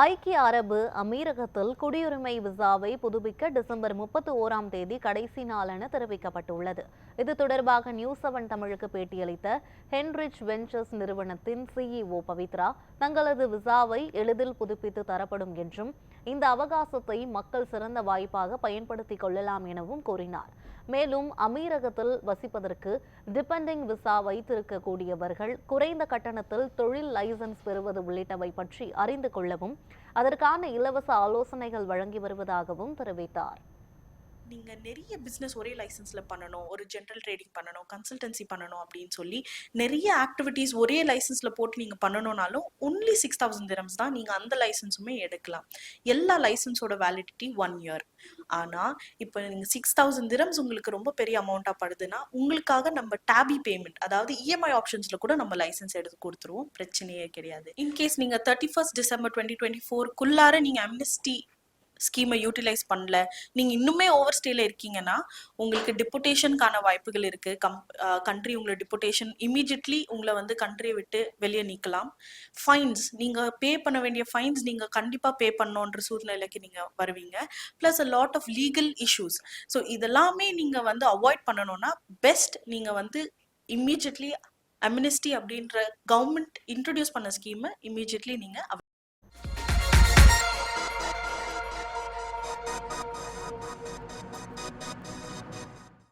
ஐக்கிய அரபு அமீரகத்தில் குடியுரிமை விசாவை புதுப்பிக்க டிசம்பர் முப்பத்தி ஓராம் தேதி கடைசி நாள் என தெரிவிக்கப்பட்டுள்ளது. இது தொடர்பாக நியூஸ் செவன் தமிழுக்கு பேட்டியளித்த ஹென்ரிச் வெஞ்சர்ஸ் நிறுவனத்தின் சிஇஓ பவித்ரா தங்களது விசாவை எளிதில் புதுப்பித்து தரப்படும் என்றும் இந்த அவகாசத்தை மக்கள் சிறந்த வாய்ப்பாக பயன்படுத்திக் கொள்ளலாம் எனவும் கூறினார். மேலும் அமீரகத்தில் வசிப்பதற்கு டிபெண்டிங் விசா வைத்திருக்கக்கூடியவர்கள் குறைந்த கட்டணத்தில் தொழில் லைசன்ஸ் பெறுவது உள்ளிட்டவை பற்றி அறிந்து கொள்ளவும் அதற்கான இலவச ஆலோசனைகள் வழங்கி வருவதாகவும் தெரிவித்தார். நீங்கள் நிறைய பிஸ்னஸ் ஒரே லைசன்ஸில் பண்ணணும் ஒரு ஜென்ரல் ட்ரேடிங் பண்ணணும் கன்சல்டன்சி பண்ணணும் அப்படின்னு சொல்லி நிறைய ஆக்டிவிட்டீஸ் ஒரே லைசன்ஸில் போட்டு நீங்கள் பண்ணணும்னாலும் ஒன்லி சிக்ஸ் தௌசண்ட் திரம்ஸ் தான் நீங்கள் அந்த லைசன்ஸுமே எடுக்கலாம். எல்லா லைசன்ஸோட வேலிடிட்டி ஒன் இயர் ஆனால் இப்போ நீங்கள் சிக்ஸ் தௌசண்ட் திரம்ஸ் உங்களுக்கு ரொம்ப பெரிய அமௌண்ட்டாக படுதுன்னா உங்களுக்காக நம்ம டேபி பேமெண்ட் அதாவது இஎம்ஐ ஆப்ஷன்ஸில் கூட நம்ம லைசன்ஸ் எடுத்து கொடுத்துருவோம். பிரச்சனையே கிடையாது. இன்கேஸ் நீங்கள் thirty first December twenty twenty ஃபோர்க்குள்ளார நீங்கள் அம்னஸ்டி ஸ்கீமை யூட்டிலைஸ் பண்ணல. நீங்கள் இன்னுமே ஓவர் ஸ்டேல இருக்கீங்கன்னா உங்களுக்கு டிப்புட்டேஷனுக்கான வாய்ப்புகள் இருக்குது கம் கண்ட்ரி உங்களை டிப்புட்டேஷன் இமீடியட்லி உங்களை வந்து கண்ட்ரியை விட்டு வெளியே நீக்கலாம். ஃபைன்ஸ் நீங்கள் பே பண்ண வேண்டிய ஃபைன்ஸ் நீங்கள் கண்டிப்பாக பே பண்ணோன்ற சூழ்நிலைக்கு நீங்கள் வருவீங்க. Plus a lot of legal issues so இதெல்லாமே நீங்கள் வந்து அவாய்ட் பண்ணணும்னா பெஸ்ட் நீங்கள் வந்து இம்மீடியட்லி அம்னிஸ்டி அப்படின்ற கவர்மெண்ட் இன்ட்ரடியூஸ் பண்ண ஸ்கீமை இம்மீடியட்லி நீங்கள்